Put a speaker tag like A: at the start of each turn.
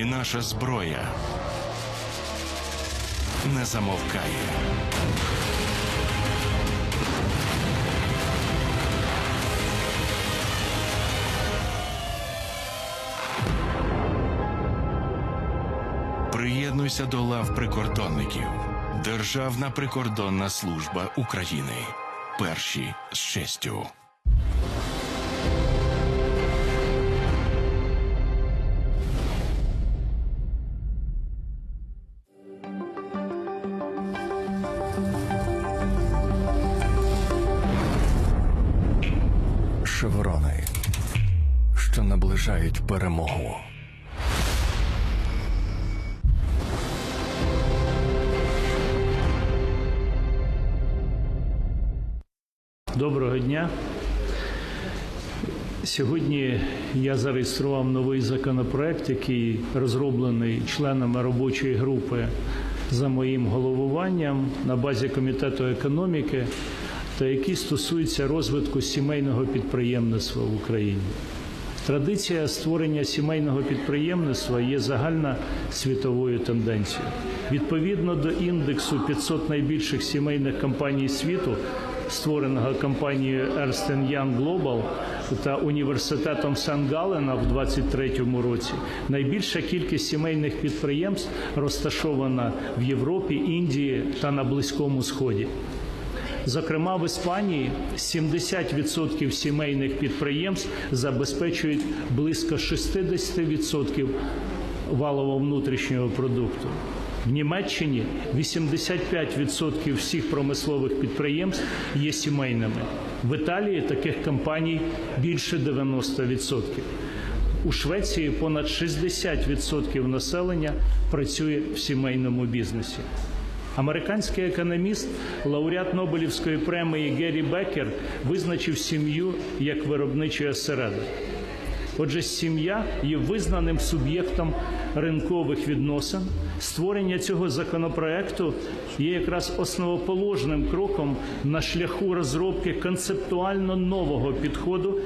A: І наша зброя не замовкає. Приєднуйся до лав прикордонників. Державна прикордонна служба України. Перші з честю.
B: Шеврони, що наближають перемогу.
C: Доброго дня. Сьогодні я зареєстрував новий законопроект, який розроблений членами робочої групи за моїм головуванням на базі комітету економіки, та який стосується розвитку сімейного підприємництва в Україні. Традиція створення сімейного підприємництва є загальна світовою тенденцією. Відповідно до індексу 500 найбільших сімейних компаній світу, створеного компанією Ernst Young Global та університетом Сан-Галена в 2023 році, найбільша кількість сімейних підприємств розташована в Європі, Індії та на Близькому Сході. Зокрема, в Іспанії 70% сімейних підприємств забезпечують близько 60% валового внутрішнього продукту. В Німеччині 85% всіх промислових підприємств є сімейними. В Італії таких компаній більше 90%. У Швеції понад 60% населення працює в сімейному бізнесі. Американський економіст, лауреат Нобелівської премії Геррі Беккер визначив сім'ю як виробничий осередок. Отже, сім'я є визнаним суб'єктом ринкових відносин. Створення цього законопроекту є якраз основоположним кроком на шляху розробки концептуально нового підходу